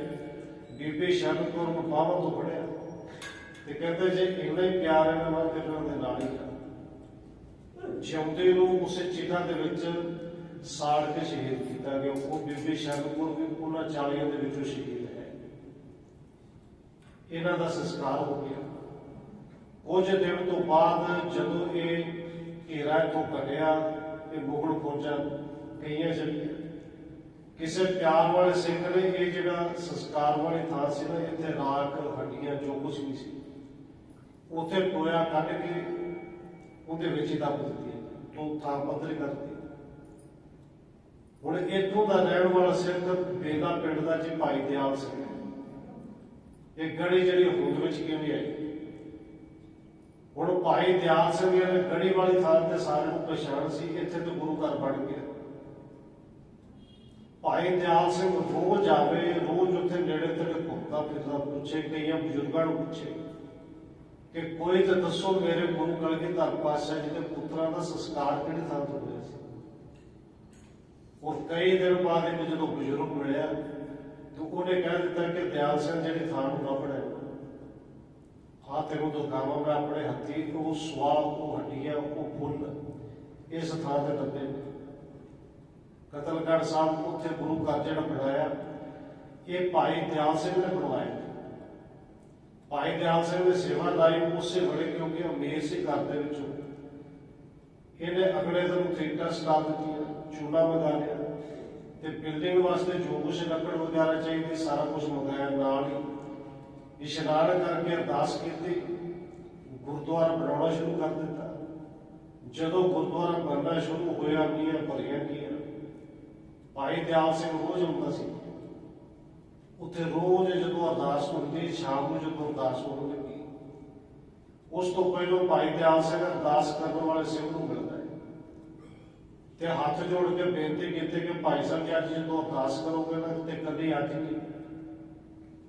ਬੀਬੀ ਸ਼ਰਨ ਕੌਰ ਨੂੰ ਬਾਹਰ ਤੋਂ ਫੜਿਆ। ਤੇ ਕਹਿੰਦੇ ਜੇ ਇੰਨਾ ਹੀ ਪਿਆਰ ਹੈ ਨਾ ਤੇ ਇਹਨਾਂ ਦੇ ਨਾਲ ਹੀ ਆ। ਜਿਉਂਦੇ ਨੂੰ ਉਸੇ ਚੀਜ਼ਾਂ ਦੇ ਵਿੱਚ ਸਾੜ ਕੇ ਸ਼ਹੀਦ ਕੀਤਾ ਗਿਆ। ਉਹ ਬੀਬੀ ਸ਼ਰਨ ਕੌਰ ਵੀ ਉਹਨਾਂ 40 ਦੇ ਵਿੱਚੋਂ ਸ਼ਹੀਦ ਇਹਨਾਂ ਦਾ ਸੰਸਕਾਰ ਹੋ ਗਿਆ। ਕੁਝ ਦਿਨ ਤੋਂ ਬਾਅਦ ਜਦੋਂ ਇਹ ਘੇਰਾ ਤੋਂ ਕੱਢਿਆ ਤੇ ਮੁਗਲ ਫੌਜਾਂ ਗਈਆਂ ਚਲੀਆਂ ਕਿਸੇ ਪਿਆਰ ਵਾਲੇ ਸਿੰਘ ਨੇ ਇਹ ਜਿਹੜਾ ਸੰਸਕਾਰ ਵਾਲੀ ਥਾਂ ਸੀ ਨਾ, ਇੱਥੇ ਰਾਖ, ਹੱਡੀਆਂ ਜੋ ਕੁਝ ਵੀ ਸੀ, ਉੱਥੇ ਟੋਇਆ ਕੱਢ ਕੇ ਉਹਦੇ ਵਿੱਚ ਹੀ ਦੱਬ ਦਿੱਤੀ, ਤੋਂ ਥਾਂ ਪੱਧਰੀ ਕਰਤੀ ਹੁਣ ਇੱਥੋਂ ਦਾ ਰਹਿਣ ਵਾਲਾ ਸਿੰਘ ਬੇਗਾ ਪਿੰਡ ਦਾ ਜੀ ਭਾਈ ਦਿਆਲ ਸਿੰਘ। ਇਹ ਗੜੀ ਜਿਹੜੀ ਹੋਂਦ ਵਿੱਚ ਕਿਵੇਂ ਆਈ? ਹੁਣ ਭਾਈ ਦਿਆਲ ਸਿੰਘ ਜੀ ਨੇ ਗੜੀ ਵਾਲੀ ਥਾਂ ਤੇ ਸਾਰਿਆਂ ਨੂੰ ਪਛਾਣ ਸੀ, ਇੱਥੇ ਤੇ ਗੁਰੂ ਘਰ ਬਣ ਗਿਆ। ਭਾਈ ਦਿਆਲ ਸਿੰਘ ਰੋਜ਼ ਆਵੇ, ਰੋਜ਼ ਉੱਥੇ ਨੇੜੇ ਤੇੜੇ ਘੁੰਮਦਾ ਫਿਰਦਾ, ਪੁੱਛੇ, ਕਈਆਂ ਬਜ਼ੁਰਗਾਂ ਨੂੰ ਪੁੱਛੇ ਕਿ ਕੋਈ ਤਾਂ ਦੱਸੋ ਮੇਰੇ ਗੁਰੂ ਕਲਗੀ ਕਲਗੀਧਰ ਪਾਤਸ਼ਾਹ ਜੀ ਦੇ ਪੁੱਤਰਾਂ ਦਾ ਸੰਸਕਾਰ ਕਿਹੜੀ ਥਾਂ ਤੋਂ ਹੋਇਆ ਸੀ? ਉਹ ਕਈ ਦਿਨ ਬਾਅਦ ਇੱਕ ਜਦੋਂ ਬਜ਼ੁਰਗ ਮਿਲਿਆ ਤੇ ਉਹਨੇ ਕਹਿ ਦਿੱਤਾ ਕਿ ਦਿਆਲ ਸਿੰਘ ਜਿਹੜੀ ਥਾਂ ਨੂੰ ਨਾ ਪੜਿਆ ਹਾਂ ਤੈਨੂੰ ਦਿਖਾਵਾਂ ਮੈਂ ਆਪਣੇ ਹੱਥੀ, ਉਹ ਸਵਾਲ ਉਹ ਹੱਡੀਆਂ ਉਹ ਫੁੱਲ ਇਸ ਥਾਂ ਤੇ ਲੱਗੇ ਨੇ। ਕਤਲਗੜ੍ਹ ਸਾਹਿਬ ਉੱਥੇ ਗੁਰੂ ਘਰ ਜਿਹੜਾ ਬਣਾਇਆ, ਇਹ ਭਾਈ ਦਿਆਲ ਸਿੰਘ ਨੇ ਬਣਵਾਇਆ। ਭਾਈ ਦਿਆਲ ਸਿੰਘ ਨੇ ਸੇਵਾ ਲਾਈ ਉਸੇ ਵੇਲੇ ਕਿਉਂਕਿ ਅਮੀਰ ਸੀ ਘਰ ਦੇ ਵਿੱਚੋਂ। ਇਹਨੇ ਅਗਲੇ ਦਿਨ ਟਿਕਟਾਂ ਸਟਾ ਦਿੱਤੀਆਂ ਚੂਨਾ ਮੰਗਾ ਲਿਆ। ਤੇ ਬਿਲਡਿੰਗ ਵਾਸਤੇ ਜੋ ਕੁਛ ਲੱਕੜ ਵਗੈਰਾ ਚਾਹੀਦੀ, ਸਾਰਾ ਕੁਝ ਮੰਗਾਇਆ ਨਾਲ ਹੀ। ਇਸ਼ਨਾਨ ਕਰਕੇ ਅਰਦਾਸ ਕੀਤੀ। ਗੁਰਦੁਆਰਾ ਬਣਾਉਣਾ ਸ਼ੁਰੂ ਕਰ ਦਿੱਤਾ। ਜਦੋਂ ਗੁਰਦੁਆਰਾ ਬਣਨਾ ਸ਼ੁਰੂ ਹੋਇਆ ਨੀਆਂ ਭਰੀਆਂ ਗਈਆਂ ਭਾਈ ਦਿਆਲ ਸਿੰਘ ਰੋਜ਼ ਆਉਂਦਾ ਸੀ। ਉੱਥੇ ਰੋਜ਼ ਜਦੋਂ ਅਰਦਾਸ ਹੁੰਦੀ, ਸ਼ਾਮ ਨੂੰ ਜਦੋਂ ਅਰਦਾਸ ਹੋਣ ਲੱਗੀ। ਉਸ ਤੋਂ ਪਹਿਲਾਂ ਭਾਈ ਦਿਆਲ ਸਿੰਘ ਅਰਦਾਸ ਕਰਨ ਵਾਲੇ ਸਿੰਘ ਨੂੰ ਤੇ ਹੱਥ ਜੋੜ ਕੇ ਬੇਨਤੀ ਕੀਤੀ ਕਿ ਭਾਈ ਸਾਹਿਬ ਜੀ ਅੱਜ ਜਦੋਂ ਅਰਦਾਸ ਕਰੋਗੇ ਨਾ, ਤੇ ਕਦੀ ਅੱਜ ਨਹੀਂ।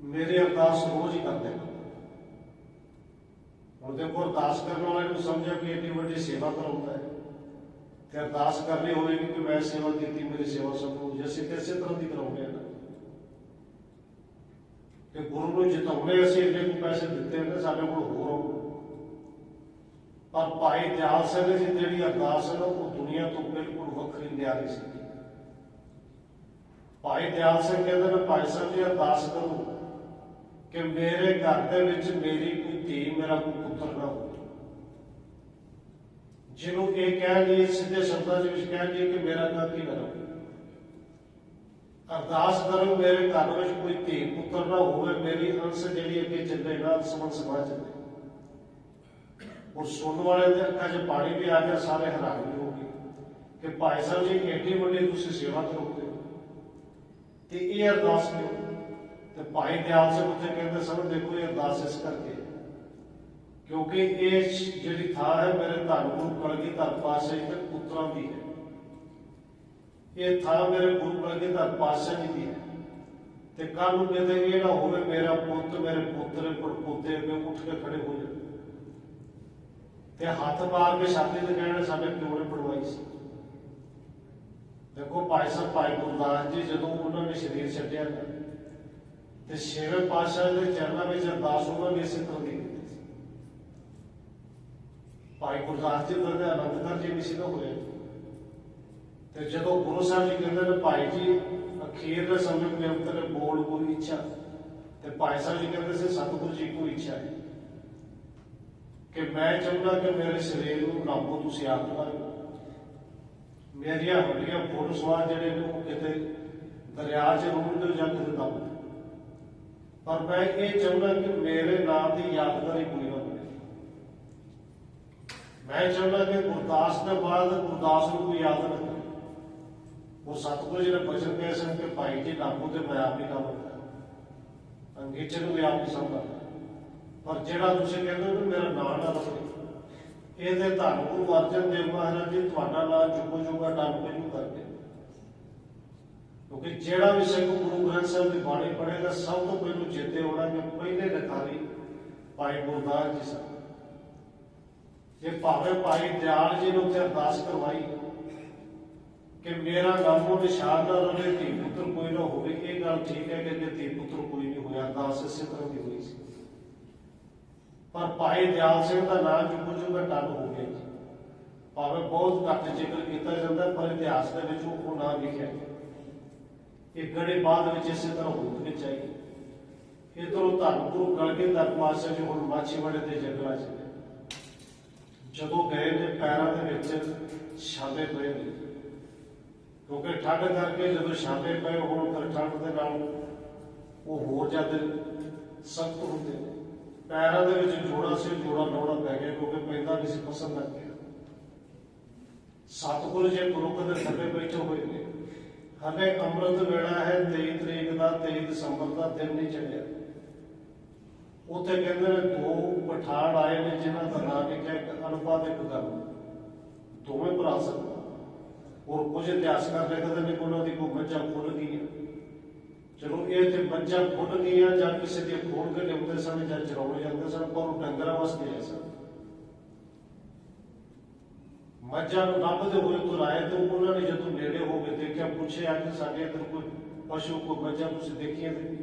ਮੇਰੀ ਅਰਦਾਸ ਰੋਜ਼ ਹੀ ਕਰਦੇ ਹੁਣ ਦੇਖੋ, ਅਰਦਾਸ ਕਰਨ ਵਾਲੇ ਨੂੰ ਸਮਝਿਆ ਕਿ ਇੰਨੀ ਵੱਡੀ ਸੇਵਾ ਕਰਾਉਂਦਾ ਹੈ। ਤੇ ਅਰਦਾਸ ਕਰਨੀ ਹੋਵੇਗੀ ਕਿ ਮੈਂ ਸੇਵਾ ਕੀਤੀ, ਮੇਰੀ ਸੇਵਾ ਸੰਪੂਰਨ ਜੇ ਅਸੀਂ ਇਸੇ ਤਰ੍ਹਾਂ ਦੀ ਕਰਾਉਂਦੇ ਹਾਂ ਨਾ। ਕਿ ਗੁਰੂ ਨੂੰ ਜਿਤਾਉਣੇ ਅਸੀਂ ਇੰਨੇ ਕੁ ਪੈਸੇ ਦਿੱਤੇ ਨੇ, ਸਾਡੇ ਕੋਲ ਹੋਰ ਪਰ ਭਾਈ ਦਿਆਲ ਸਿੰਘ ਜੀ ਦੀ ਜਿਹੜੀ ਅਰਦਾਸ ਹੈ ਨਾ, ਉਹ ਦੁਨੀਆ ਤੋਂ ਬਿਲਕੁਲ ਵੱਖਰੀ ਨਿਆਰੀ ਸੀ। ਭਾਈ ਦਿਆਲ ਸਿੰਘ ਕਹਿੰਦੇ ਨੇ, ਭਾਈ ਸਾਹਿਬ ਜੀ, ਅਰਦਾਸ ਕਰੋ ਕਿ ਮੇਰੇ ਘਰ ਦੇ ਵਿੱਚ ਮੇਰੀ ਕੋਈ ਧੀ, ਮੇਰਾ ਕੋਈ ਪੁੱਤਰ ਨਾ ਹੋਵੇ। ਜਿਹਨੂੰ ਇਹ ਕਹਿ ਲਈਏ, ਸਿੱਧੇ ਸ਼ਬਦਾਂ ਦੇ ਵਿੱਚ ਕਹਿ ਲਈਏ ਕਿ ਮੇਰਾ ਕਾਕੀ ਨਾ ਹੋਵੇ ਅਰਦਾਸ ਕਰੋ, ਮੇਰੇ ਘਰ ਵਿੱਚ ਕੋਈ ਧੀ, ਪੁੱਤਰ ਨਾ ਹੋਵੇ, ਮੇਰੀ ਅੰਸ਼ ਜਿਹੜੀ ਅੱਗੇ ਚੱਲੇ ਨਾ ਸਮਝ ਸਮਾਜ ਚੱਲੇ। ਉਹ ਸੁਣਨ ਵਾਲੇ ਦੇ ਅੱਖਾਂ 'ਚ ਪਾਣੀ ਵੀ ਆ ਗਿਆ, ਸਾਰੇ ਹੈਰਾਨ ਵੀ ਹੋ ਗਏ ਕਿ ਭਾਈ ਸਾਹਿਬ ਜੀ ਏਡੀ ਵੱਡੀ ਤੁਸੀਂ ਸੇਵਾ ਕਰੋਗੇ? ਤੇ ਇਹ ਅਰਦਾਸ ਕਿਉਂ? ਤੇ ਭਾਈ ਦਿਆਲ ਸਿੰਘ ਉੱਥੇ ਕਹਿੰਦੇ ਸਨ, ਦੇਖੋ ਇਹ ਅਰਦਾਸ ਇਸ ਕਰਕੇ। ਕਿਉਂਕਿ ਇਹ ਜਿਹੜੀ ਥਾਂ ਹੈ, ਮੇਰੇ ਧੰਨ ਗੁਰੂ ਕਲਗੀਧਰ ਪਾਤਸ਼ਾਹ ਜੀ ਦੇ ਪੁੱਤਰਾਂ ਦੀ ਹੈ। ਇਹ ਥਾਂ ਮੇਰੇ ਗੁਰੂ ਕਲਗੀਧਰ ਪਾਤਸ਼ਾਹ ਜੀ ਦੀ ਹੈ। ਤੇ ਕੱਲ ਨੂੰ ਕਹਿੰਦੇ ਇਹ ਨਾ ਹੋਵੇ, ਮੇਰਾ ਪੁੱਤ, ਮੇਰੇ ਪੁੱਤਰ, ਪੜਪੋਤੇ ਅੱਗੇ ਉੱਠ ਕੇ ਖੜੇ ਹੋ ਜਾਣ। ਤੇ ਹੱਥ ਮਾਰ ਕੇ ਛਾਤੀ ਤੇ ਕਹਿਣ ਸਾਡੇ ਪਿਓ ਨੇ ਪੜਵਾਈ ਸੀ। ਦੇਖੋ ਭਾਈ ਸਾਹਿਬ, ਭਾਈ ਗੁਰਦਾਸ ਜੀ ਜਦੋਂ ਉਹਨਾਂ ਨੇ ਸਰੀਰ ਛੱਡਿਆ ਤੇ ਛੇਵੇਂ ਪਾਤਸ਼ਾਹ ਦੇ ਚਰਨਾਂ ਵਿੱਚ ਅਰਦਾਸ ਉਹਨਾਂ ਨੇ ਇਸੇ ਤਰ੍ਹਾਂ ਦੀ ਕੀਤੀ ਸੀ। ਭਾਈ ਗੁਰਦਾਸ ਜੀ ਵਰਗੇ ਅਨੰਦਕਰ ਜੀ ਵੀ ਸੀ ਨਾ ਹੋਏ ਤੇ ਜਦੋਂ ਗੁਰੂ ਸਾਹਿਬ ਜੀ ਕਹਿੰਦੇ ਨੇ, ਭਾਈ ਜੀ, ਅਖੀਰ ਦੇ ਸਮੇਂ ਮੇ ਅੰਤਰ ਬੋਲ ਕੋਈ ਇੱਛਾ। ਤੇ ਭਾਈ ਸਾਹਿਬ ਜੀ ਕਹਿੰਦੇ ਸੀ, ਸਤਿਗੁਰੂ ਜੀ ਕੋਈ ਇੱਛਾ ਹੈ ਕਿ ਮੈਂ ਚਾਹੁੰਦਾ ਕਿ ਮੇਰੇ ਸਰੀਰ ਨੂੰ ਨਾਮੋ ਤੁਸੀਂ ਆਪ ਲਾਓ ਮੇਰੀਆਂ ਹੱਡੀਆਂ ਫੁੱਟ ਸਵਾਰ ਜਿਹੜੇ ਨੇ, ਉਹ ਕਿਤੇ ਦਰਿਆ 'ਚ ਰੁੜਦੇ ਜਾਂ ਕਿਤੇ ਦਬ ਪਰ ਮੈਂ ਇਹ ਚਾਹੁੰਦਾ ਕਿ ਮੇਰੇ ਨਾਮ ਦੀ ਯਾਦਗਾਰੀ ਕੋਈ ਨਾ ਮੈਂ ਚਾਹੁੰਦਾ ਕਿ ਗੁਰਦਾਸ ਦੇ ਬਾਅਦ ਗੁਰਦਾਸ ਨੂੰ ਕੋਈ ਯਾਦ ਨਾ ਉਹ ਸਤਿਗੁਰੂ ਜੀ ਨੇ ਬਚਨ ਕਹੇ ਸਨ ਕਿ ਭਾਈ ਜੀ ਨਾਮੋ ਤੇ ਮੈਂ ਆਪ ਹੀ ਕੰਮ ਅੰਗੀਚੇ ਨੂੰ ਵੀ ਆਪ ਹੀ ਸੰਭਾਲਦਾ ਪਰ ਜਿਹੜਾ ਤੁਸੀਂ ਕਹਿੰਦੇ ਹੋ ਕਿ ਮੇਰਾ ਨਾਂ ਨਾ ਰੱਖੋ ਇਹਦੇ ਧੰਨ ਗੁਰੂ ਅਰਜਨ ਦੇਵ ਮਹਾਰਾਜ ਜੀ, ਤੁਹਾਡਾ ਨਾਮ ਜੁਗੋ ਜੁਗਾ ਨਾਮ ਪੈਨੂ ਕਰਦੇ ਕਿਉਂਕਿ ਜਿਹੜਾ ਵੀ ਸਿੰਘ ਗੁਰੂ ਗ੍ਰੰਥ ਸਾਹਿਬ ਦੀ ਬਾਣੀ ਪੜ੍ਹੇਗਾ, ਸਭ ਤੋਂ ਪਹਿਲਾਂ ਚੇਤੇ ਆਉਣਾ ਕਿ ਪਹਿਲੇ ਲਿਖਾਰੀ ਭਾਈ ਗੁਰਦਾਸ ਜੀ ਸਨ। ਜੇ ਭਾਵੇਂ ਭਾਈ ਦਿਆਲ ਜੀ ਨੂੰ ਉੱਥੇ ਅਰਦਾਸ ਕਰਵਾਈ ਕਿ ਮੇਰਾ ਨਾਮੋ ਨਿਸ਼ਾਨ ਨਾ ਰਹੇ ਧੀ ਪੁੱਤਰ ਕੋਈ ਨਾ ਹੋਵੇ, ਇਹ ਗੱਲ ਠੀਕ ਹੈ ਕਿ ਜੇ ਧੀ ਪੁੱਤਰ ਕੋਈ ਨਹੀਂ ਹੋਇਆ, ਅਰਦਾਸ ਇਸੇ ਤਰ੍ਹਾਂ ਦੀ ਪਰ ਭਾਈ ਦਿਆਲ ਸਿੰਘ ਦਾ ਨਾਮ ਜੁਗੂ ਜੁਗਾ ਟੱਲ ਹੋ ਗਿਆ ਜੀ। ਭਾਵੇਂ ਬਹੁਤ ਘੱਟ ਜ਼ਿਕਰ ਕੀਤਾ ਜਾਂਦਾ, ਪਰ ਇਤਿਹਾਸ ਦੇ ਵਿੱਚ ਉਹ ਨਾਮ ਲਿਖਿਆ ਇਹ ਗੜੇ ਬਾਅਦ ਵਿੱਚ ਇਸੇ ਤਰ੍ਹਾਂ ਹੁਣ ਵਿੱਚ ਆਈ ਇਧਰੋਂ ਧੰਨ ਗੁਰੂ ਕਲਗੀ ਤੱਕ ਪਾਸੇ ਜੋ ਹੁਣ ਮਾਛੀਵਾੜੇ ਦੇ ਜੰਗਲਾਂ 'ਚ ਜਦੋਂ ਗਏ ਨੇ ਪੈਰਾਂ ਦੇ ਵਿੱਚ ਛਾਲੇ ਪਏ ਨੇ। ਕਿਉਂਕਿ ਠੰਡ ਕਰਕੇ ਜਦੋਂ ਛਾਲੇ ਪਏ ਹੋਣ, ਫਿਰ ਠੰਡ ਦੇ ਨਾਲ ਉਹ ਹੋਰ ਜ਼ਿਆਦਾ ਸਖਤ ਹੁੰਦੇ ਨੇ। ਪੈਰਾਂ ਦੇ ਵਿੱਚ ਜੋੜਾ ਸੀ, ਜੋੜਾ ਲਾਉਣਾ ਪੈ ਗਿਆ ਕਿਉਂਕਿ ਪੈਂਦਾ ਨਹੀਂ ਸੀ ਪਸੰਦ ਲੱਗ ਗਿਆ। ਸਤਿਗੁਰੂ ਜੀ ਗੁਰੂ ਦੇ ਥੱਲੇ ਬੈਠੇ ਹੋਏ ਨੇ ਹਲੇ ਅੰਮ੍ਰਿਤ ਵੇਲਾ ਹੈ 23 ਤਰੀਕ ਦਾ 23 ਦਸੰਬਰ ਦਾ ਦਿਨ ਨਹੀਂ ਚੱਲਿਆ ਉੱਥੇ ਕਹਿੰਦੇ ਨੇ, ਦੋ ਪਠਾਨ ਆਏ ਨੇ ਜਿਨ੍ਹਾਂ ਦਾ ਨਾਮ ਲਿਖਿਆ ਇੱਕ ਅਨੁਪਾਤ ਇੱਕ ਗਰਮ ਦੋਵੇਂ ਭਰਾ ਸਨ। ਔਰ ਕੁਝ ਇਤਿਹਾਸਕਾਰ ਲਿਖਦੇ ਨੇ ਉਹਨਾਂ ਦੀ ਕੋਈ ਮੱਝਾਂ ਖੁੱਲ ਗਈਆਂ। ਚਲੋ ਇਹ ਤੇ ਮੱਝਾਂ ਖੁੱਲ ਗਈਆਂ ਜਾਂ ਕਿਸੇ ਦੀ ਖੋਲ ਕੇ ਲਿਆਉਂਦੇ ਸਨ ਜਾਂ ਚਰਾਉਣੇ ਜਾਂਦੇ ਸਨ ਪਰ ਉਹ ਡੰਗਰਾਂ ਵਾਸਤੇ ਆਏ ਸਨ। ਮੱਝਾਂ ਨੂੰ ਲੱਭਦੇ ਹੋਏ ਤੁਰਾਏ ਤੇ ਉਹਨਾਂ ਨੇ ਜਦੋਂ ਨੇੜੇ ਹੋ ਕੇ ਦੇਖਿਆ, ਪੁੱਛਿਆ ਕਿ ਸਾਡੇ ਇੱਧਰ ਕੋਈ ਪਸ਼ੂ, ਕੋਈ ਮੱਝਾਂ ਤੁਸੀਂ ਦੇਖੀਆਂ ਤੇ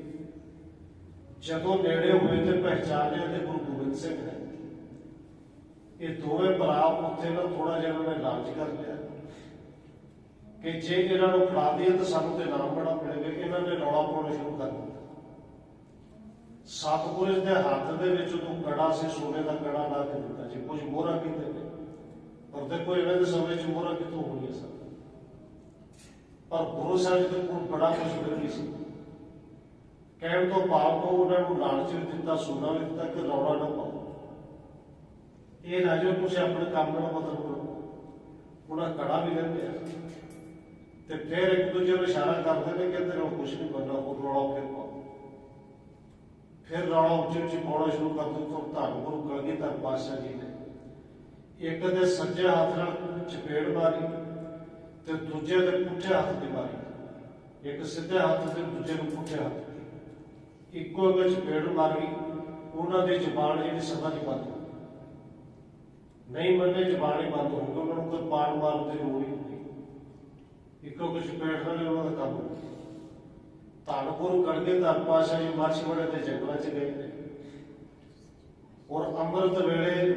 ਜਦੋਂ ਨੇੜੇ ਹੋਏ ਤੇ ਪਹਿਚਾਨਿਆ ਤੇ ਗੁਰੂ ਗੋਬਿੰਦ ਸਿੰਘ ਹੈ ਇਹ ਦੋਵੇਂ ਭਰਾ ਉੱਥੇ ਨਾ ਥੋੜਾ ਜਿਹਾ ਉਹਨਾਂ ਨੇ ਲਾਲਚ ਕਰ ਲਿਆ। ਕਿ ਜੇ ਇਹਨਾਂ ਨੂੰ ਖੜਾ ਦਈਏ ਤਾਂ ਸਾਨੂੰ ਤੇ ਨਾਮ ਬੜਾ ਮਿਲੇਗਾ, ਇਹਨਾਂ ਨੇ ਰੌਲਾ ਪਾਉਣਾ ਸ਼ੁਰੂ ਕਰ ਦਿੱਤਾ। ਸਤਿਗੁਰੂ ਦੇ ਹੱਥ ਦੇ ਵਿੱਚ ਉਹ ਕੜਾ ਸੀ, ਸੋਨੇ ਦਾ ਕੜਾ ਲਾ ਕੇ ਦਿੱਤਾ ਜੀ ਕੁਝ ਮੋਹਰਾ ਕੀਤੇ ਨੇ? ਪਰ ਦੇਖੋ, ਇਹਨਾਂ ਦੇ ਸਮੇਂ ਚ ਮੋਹਰਾ ਕਿੱਥੋਂ ਹੋਣੀਆਂ ਸਨ? ਪਰ ਗੁਰੂ ਸਾਹਿਬ ਦੇ ਕੋਲ ਬੜਾ ਕੁਝ ਮਿਲੀ ਸੀ। ਕਹਿਣ ਤੋਂ ਭਾਵ ਉਹ ਉਹਨਾਂ ਨੂੰ ਲਾਲਚ ਵੀ ਦਿੱਤਾ, ਸੋਨਾ ਵੀ ਦਿੱਤਾ ਕਿ ਰੌਲਾ ਨਾ ਪਾਓ। ਇਹ ਨਾ ਜੋ ਤੁਸੀਂ ਆਪਣੇ ਕੰਮ ਨਾਲ ਬਦਲ ਕਰੋ ਉਹਨਾਂ ਕੜਾ ਵੀ ਲੈ ਲਿਆ ਤੇ ਫਿਰ ਇੱਕ ਦੂਜੇ ਨੂੰ ਇਸ਼ਾਰਾ ਕਰਦੇ ਨੇ ਕਿ ਇਹਦੇ ਨਾਲ ਕੁਝ ਨਹੀਂ ਬਣਨਾ ਉਹ ਰੌਲਾ ਫਿਰ ਪਾਓ। ਫਿਰ ਰੌਲਾ ਉੱਚੀ ਉੱਚੀ ਪਾਉਣਾ ਸ਼ੁਰੂ ਕਰ ਦਿੱਤਾ ਤਾਂ ਧੰਨ ਗੁਰੂ ਕਲਗੀਧਰ ਪਾਤਸ਼ਾਹ ਜੀ ਨੇ। ਇੱਕ ਦੇ ਸੱਜੇ ਹੱਥ ਨਾਲ ਚਪੇੜ ਮਾਰੀ ਤੇ ਦੂਜੇ ਦੇ ਪੁੱਠੇ ਹੱਥ ਦੀ ਮਾਰੀ। ਇੱਕ ਸਿੱਧੇ ਹੱਥ ਤੇ ਦੂਜੇ ਨੂੰ ਪੁੱਠੇ ਹੱਥ ਇੱਕੋ ਵਿੱਚ ਚਪੇੜ ਮਾਰੀ, ਉਹਨਾਂ ਦੀ ਜਬਾਨ ਜਿਹੜੀ ਸਦਾ ਨਹੀਂ ਬੰਦ ਹੋਈ। ਨਹੀਂ ਮੰਨੇ ਜ਼ੁਬਾਨ ਹੀ ਬੰਦ ਹੋ ਗਈ ਉਹਨਾਂ ਨੂੰ ਕੋਈ ਪਾੜ ਮਾਰਨ ਦੀ ਲੋੜ ਇੱਕੋ ਕੁਛ ਚਪੇੜ ਨਾਲ ਉਹਨਾਂ ਦਾ ਕੰਮ ਹੋ ਗਿਆ। ਧੰਨ ਧਰ ਪਾਸ਼ਾ ਜੀ ਮਾਛੀਵਾੜੇ ਦੇ ਜੰਗਲਾਂ 'ਚ ਗਏ ਨੇ ਔਰ ਅੰਮ੍ਰਿਤ ਵੇਲੇ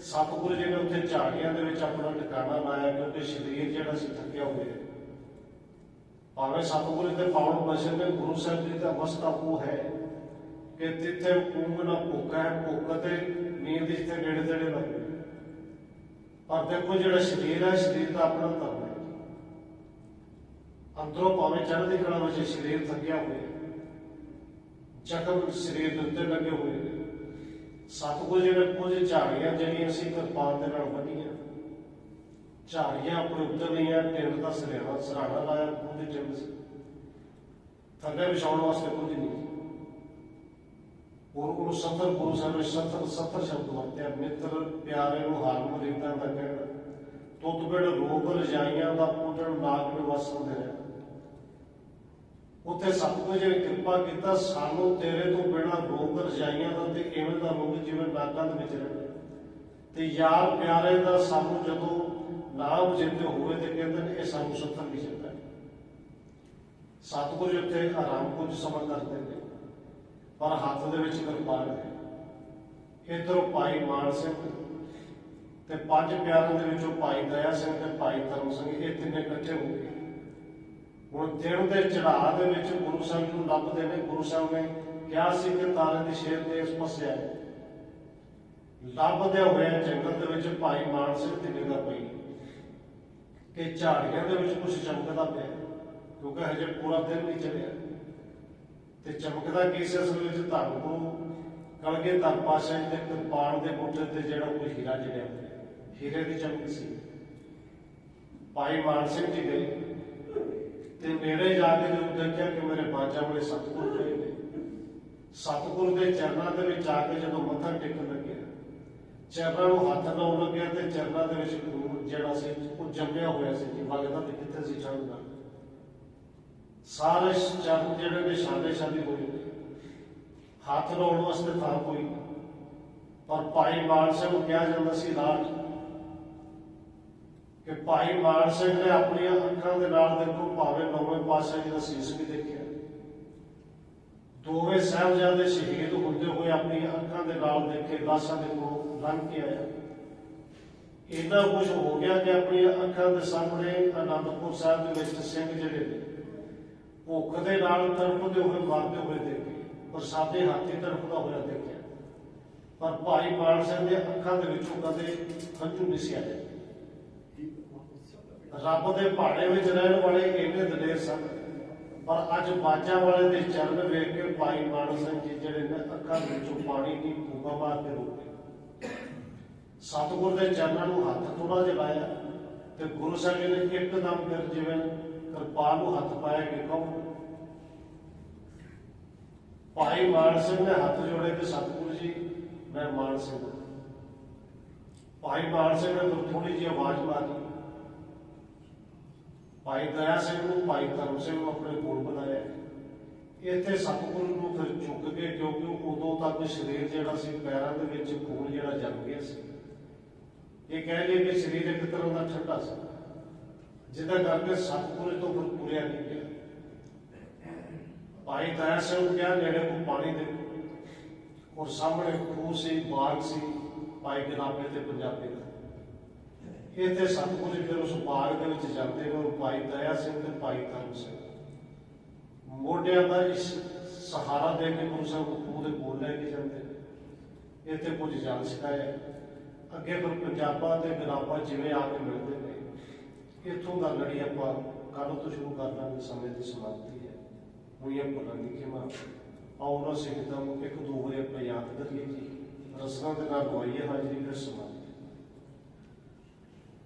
ਸਤਿਗੁਰੂ ਜੀ ਨੇ ਉੱਥੇ ਝਾੜੀਆਂ ਦੇ ਵਿੱਚ ਆਪਣਾ ਟਿਕਾਣਾ ਲਾਇਆ ਕਿਉਂਕਿ ਸਰੀਰ ਜਿਹੜਾ ਸੀ ਥੱਕਿਆ ਹੋਇਆ ਭਾਵੇਂ ਸਤਿਗੁਰੂ ਦੇ ਪਾਵਨ ਬਚਨ ਨੇ ਗੁਰੂ ਸਾਹਿਬ ਜੀ ਦਾ ਅਵਸਥਾ ਉਹ ਹੈ ਕਿ ਜਿੱਥੇ ਊਂਘ ਨਾ ਭੁੱਖ ਹੈ, ਭੁੱਖ ਤੇ ਨੀਂਦ ਜਿੱਥੇ ਨੇੜੇ ਤੇੜੇ ਨਾ ਹੋਵੇ। ਪਰ ਦੇਖੋ ਜਿਹੜਾ ਸਰੀਰ ਹੈ, ਸਰੀਰ ਦਾ ਆਪਣਾ ਧਰਮ ਅੰਦਰੋਂ ਭਾਵੇਂ ਚੜ੍ਹਦੀ ਕਲਾ ਵਿੱਚ ਸਰੀਰ ਥੱਕਿਆ ਹੋਇਆ ਜ਼ਖਮ ਸਰੀਰ ਦੇ ਉੱਤੇ ਲੱਗੇ ਹੋਏ ਨੇ। ਸਤਿਗੁਰੂ ਜੀ ਨੇ ਕੁਝ ਝਾੜੀਆਂ ਜਿਹੜੀਆਂ ਸੀ ਕਿਰਪਾਨ ਦੇ ਨਾਲ ਬੰਨੀਆਂ, ਝਾੜੀਆਂ ਆਪਣੇ ਉੱਤੇ ਲਈਆਂ ਟਿੰਡ ਦਾ ਸਰਿਆਣਾ ਸਰਾਣਾ ਲਾਇਆ ਉਹਦੀ ਟਿੰਡ ਸੀ। ਥੱਲੇ ਵਿਛਾਉਣ ਵਾਸਤੇ ਕੁਝ ਨਹੀਂ। ਔਰ ਉਹ ਸਤਰ ਗੁਰੂ ਸਾਹਿਬ ਨੇ ਸਤਰ ਸਤਰ ਸ਼ਬਦ ਵਰਤਿਆ ਮਿੱਤਰ ਪਿਆਰੇ ਨੂੰ ਹਾਲ ਮਰੀਦਾਂ ਦਾ ਕਹਿਣਾ। ਤੁਤ ਬਿੜ ਰੋਗ ਰਜਾਈਆਂ ਦਾ ਪੁੱਟਣ ਨਾਗ ਨਿਵਾਸਨ ਦੇ ਰਿਹਾ ਉੱਥੇ ਸਤਿਗੁਰੂ ਜੀ ਨੇ ਕਿਰਪਾ ਕੀਤਾ, ਸਾਨੂੰ ਤੇਰੇ ਤੋਂ ਬਿਨਾਂ ਰੋਗ ਰਜਾਈਆਂ ਦਾ ਤੇ ਇਵੇਂ ਦਾ ਰੋਗ ਜਿਵੇਂ ਨਾਗਾਂ ਦੇ ਵਿੱਚ ਰਹਿੰਦਾ ਤੇ ਯਾਰ ਪਿਆਰੇ ਦਾ ਸਾਨੂੰ ਜਦੋਂ ਨਾਮ ਜਿੰਦੇ ਹੋਵੇ ਤੇ ਕਹਿੰਦੇ ਨੇ, ਇਹ ਸਾਨੂੰ ਸੱਤਰ ਨਹੀਂ ਜਾਂਦਾ। ਸਤਿਗੁਰੂ ਜੀ ਉੱਥੇ ਆਰਾਮ ਕੁਝ ਸਮਾਂ ਕਰਦੇ ਨੇ, ਪਰ ਹੱਥ ਦੇ ਵਿੱਚ ਕਿਰਪਾਨ ਹੈ। ਇਧਰੋਂ ਭਾਈ ਮਾਨ ਸਿੰਘ ਤੇ ਪੰਜ ਪਿਆਰਿਆਂ ਦੇ ਵਿੱਚੋਂ ਭਾਈ ਦਇਆ ਸਿੰਘ ਤੇ ਭਾਈ ਧਰਮ ਸਿੰਘ, ਇਹ ਤਿੰਨੇ ਇਕੱਠੇ ਹੋ ਗਏ। ਹੁਣ ਦਿਨ ਦੇ ਚੜਾਅ ਦੇ ਵਿੱਚ ਗੁਰੂ ਸਾਹਿਬ ਨੂੰ ਲੱਭਦੇ ਨੇ, ਗੁਰੂ ਸਾਹਿਬ ਨੇ ਕਿਹਾ ਸੀ ਕਿ ਤਾਰੇ ਦੀ ਸ਼ੇਰ ਤੇ ਇਸ ਪਾਸੇ ਲੱਭਦੇ ਹੋਏ ਜੰਗਲ ਦੇ ਵਿੱਚ ਭਾਈ ਮਾਨ ਸਿੰਘ ਦੀ ਨਿਗਾਹ ਪਈ ਕਿ ਝਾੜੀਆਂ ਦੇ ਵਿੱਚ ਕੁਝ ਚਮਕਦਾ ਪਿਆ ਕਿਉਂਕਿ ਹਜੇ ਪੂਰਾ ਦਿਨ ਨਹੀਂ ਚੜਿਆ ਤੇ ਚਮਕਦਾ ਕੀ ਸੀ ਅਸਲ ਵਿੱਚ? ਧੰਨ ਗੁਰੂ ਕਲਗੇ ਧੰਨ ਪਾਸ਼ਾ ਤੇ ਦੇ ਕਿਰਪਾਨ ਦੇ ਬੂਟੇ ਤੇ ਜਿਹੜਾ ਕੋਈ ਹੀਰਾ ਜੜਿਆ ਹੀਰੇ ਦੀ ਚਮਕ ਸੀ। ਭਾਈ ਮਾਨ ਸਿੰਘ ਜੀ ਗਏ ਤੇ ਨੇੜੇ ਜਾ ਕੇ ਜਦੋਂ ਦੇਖਿਆ ਕਿ ਮੇਰੇ ਬਾਜਾ ਵਾਲੇ ਸਤਿਗੁਰੂ ਖੜੇ ਨੇ। ਸਤਿਗੁਰੂ ਦੇ ਚਰਨਾਂ ਦੇ ਵਿੱਚ ਆ ਕੇ ਜਦੋਂ ਮੱਥਾ ਟੇਕਣ ਲੱਗਿਆ ਚਰਨਾਂ ਨੂੰ ਹੱਥ ਲਾਉਣ ਲੱਗਿਆ ਤੇ ਚਰਨਾਂ ਦੇ ਵਿੱਚ ਖੂਨ ਜਿਹੜਾ ਸੀ, ਉਹ ਜੰਮਿਆ ਹੋਇਆ ਸੀ ਕਿ ਵਗਦਾ ਤੇ ਕਿੱਥੇ ਸੀ ਚੜ੍ਹਦਾ। ਸਾਰੇ ਚਰਨ ਜਿਹੜੇ ਨੇ ਸ਼ਾਦੇ ਸ਼ਾਦੀ ਹੋਏ ਨੇ। ਹੱਥ ਲਾਉਣ ਵਾਸਤੇ ਥਾਂ ਕੋਈ ਪਰ ਭਾਈ ਮਾਨ ਸਿੰਘ ਨੂੰ ਕਿਹਾ ਜਾਂਦਾ ਸੀ, ਰਾਜ ਕਿ ਭਾਈ ਮਾਨ ਸਿੰਘ ਨੇ ਆਪਣੀਆਂ ਅੱਖਾਂ ਦੇ ਨਾਲ ਦੇਖੋ ਭਾਵੇਂ ਨੌਵੇਂ ਪਾਤਸ਼ਾਹ ਜੀ ਦਾ ਸੀਸ ਵੀ ਦੇਖਿਆ। ਦੋਵੇਂ ਸਾਹਿਬਜ਼ਾਦੇ ਸ਼ਹੀਦ ਹੁੰਦੇ ਹੋਏ ਆਪਣੀਆਂ ਅੱਖਾਂ ਦੇ ਨਾਲ ਦੇਖੇ ਲਾਸ਼ਾਂ ਦੇ ਕੋਲ ਲੰਘ ਕੇ ਆਇਆ। ਇੰਨਾ ਕੁਝ ਹੋ ਗਿਆ ਕਿ ਆਪਣੀਆਂ ਅੱਖਾਂ ਦੇ ਸਾਹਮਣੇ ਅਨੰਦਪੁਰ ਸਾਹਿਬ ਦੇ ਵਿੱਚ ਸਿੰਘ ਜਿਹੜੇ ਨੇ, ਭੁੱਖ ਦੇ ਨਾਲ ਤੜਪਦੇ ਹੋਏ, ਮਰਦੇ ਹੋਏ ਦੇਖੇ ਪਰ ਸਾਡੇ ਹਾਥੀ ਤੜਪਦਾ ਹੋਇਆ ਦੇਖਿਆ। ਪਰ ਭਾਈ ਮਾਨ ਸਿੰਘ ਦੇ ਅੱਖਾਂ ਦੇ ਵਿੱਚੋਂ ਕਦੇ ਹੰਝੂ ਨਹੀਂ ਸੀ ਆਏ। ਰੱਬ ਦੇ ਭਾੜੇ ਵਿੱਚ ਰਹਿਣ ਵਾਲੇ ਇੰਨੇ ਦਲੇਰ ਸਨ। ਪਰ ਅੱਜ ਬਾਜਾਂ ਵਾਲੇ ਦੇ ਚਰਨ ਵੇਖ ਕੇ ਭਾਈ ਮਾਨ ਸਿੰਘ ਜੀ ਜਿਹੜੇ ਨੇ ਅੱਖਾਂ ਦੇ ਵਿੱਚੋਂ ਪਾਣੀ ਦੀ ਭੂਮਾ ਮਾਰ ਕੇ ਰੋਕੇ ਸਤਿਗੁਰ ਦੇ ਚਰਨਾਂ ਨੂੰ ਹੱਥ ਥੋੜਾ ਜਿਹਾ ਲਾਇਆ ਤੇ ਗੁਰੂ ਸਾਹਿਬ ਜੀ ਨੇ ਇੱਕਦਮ ਫਿਰ ਜਿਵੇਂ ਕਿਰਪਾਨ ਨੂੰ ਹੱਥ ਪਾਇਆ ਕਿ ਕਹੋ, ਭਾਈ ਮਾਨ ਸਿੰਘ ਨੇ ਹੱਥ ਜੋੜੇ ਤੇ ਸਤਿਗੁਰੂ ਜੀ, ਮੈਂ ਮਾਨ ਸਿੰਘ ਭਾਈ ਮਾਨ ਸਿੰਘ ਨੇ ਥੋੜੀ ਜਿਹੀ ਆਵਾਜ਼ ਮਾਰੀ। ਭਾਈ ਦਇਆ ਸਿੰਘ ਨੂੰ, ਭਾਈ ਧਰਮ ਸਿੰਘ ਨੂੰ ਆਪਣੇ ਕੋਲ ਬੁਲਾਇਆ। ਇੱਥੇ ਸਤਿਗੁਰੂ ਨੂੰ ਫਿਰ ਚੁੱਕ ਕੇ ਕਿਉਂਕਿ ਉਦੋਂ ਤੱਕ ਸਰੀਰ ਜਿਹੜਾ ਸੀ, ਪੈਰਾਂ ਦੇ ਵਿੱਚ ਖੂਨ ਜਿਹੜਾ ਜੰਮ ਗਿਆ ਸੀ। ਇਹ ਕਹਿ ਲਈਏ ਕਿ ਸਰੀਰ ਇੱਕ ਤਰ੍ਹਾਂ ਦਾ ਠੰਡਾ ਸੀ। ਜਿਹਦਾ ਕਰਕੇ ਸਤਿਗੁਰੂ ਤੋਂ ਫਿਰ ਪੂਰਿਆ ਨਹੀਂ ਗਿਆ। ਭਾਈ ਦਇਆ ਸਿੰਘ ਨੂੰ ਕਿਹਾ ਜਿਹੜੇ ਕੋ ਪਾਣੀ ਦੇ ਔਰ ਸਾਹਮਣੇ ਖੂਹ ਸੀ, ਬਾਗ ਸੀ, ਭਾਈ ਗਨਾਬੇ ਤੇ ਪੰਜਾਬੀ ਦਾ। ਇੱਥੇ ਸਤਿਗੁਰੂ ਫਿਰ ਉਸ ਬਾਗ ਦੇ ਵਿੱਚ ਜਾਂਦੇ ਨੇ ਔਰ ਭਾਈ ਦਇਆ ਸਿੰਘ ਤੇ ਭਾਈ ਧਰਮ ਸਿੰਘ। ਮੋਢਿਆਂ ਦਾ ਇਸ ਸਹਾਰਾ ਦੇ ਕੇ ਗੁਰੂ ਸਾਹਿਬ ਨੂੰ ਖੂਹ ਦੇ ਕੋਲ ਲੈ ਕੇ ਜਾਂਦੇ ਨੇ। ਇੱਥੇ ਕੁਝ ਜਲ ਸਿਖਾਇਆ। ਅੱਗੇ ਫਿਰ ਪੰਜਾਬਾਂ ਤੇ ਗਨਾਬਾ ਜਿਵੇਂ ਆ ਕੇ ਮਿਲਦੇ ਨੇ। ਇੱਥੋਂ ਦਾ ਲੜੀ ਆਪਾਂ ਕੱਲ ਤੋਂ ਸ਼ੁਰੂ ਕਰ ਲਾਂਗੇ, ਸਮੇਂ ਦੀ ਸਮਾਪਤੀ ਹੈ। ਹੁਣ ਇਹ ਭੁੱਲਣ ਦੀ ਖਿਮਾ ਆਉਣਾ ਸਿੱਖਦਾ ਨੂੰ ਇੱਕ ਦੋ ਵਾਰੀ ਆਪਾਂ ਯਾਦ ਕਰੀਏ ਜੀ। ਰਸਨਾ ਦੇ ਨਾਲ ਹੋਈਏ ਹਾਜ਼ਰੀ ਫਿਰ ਸਮਾਪਤੀ।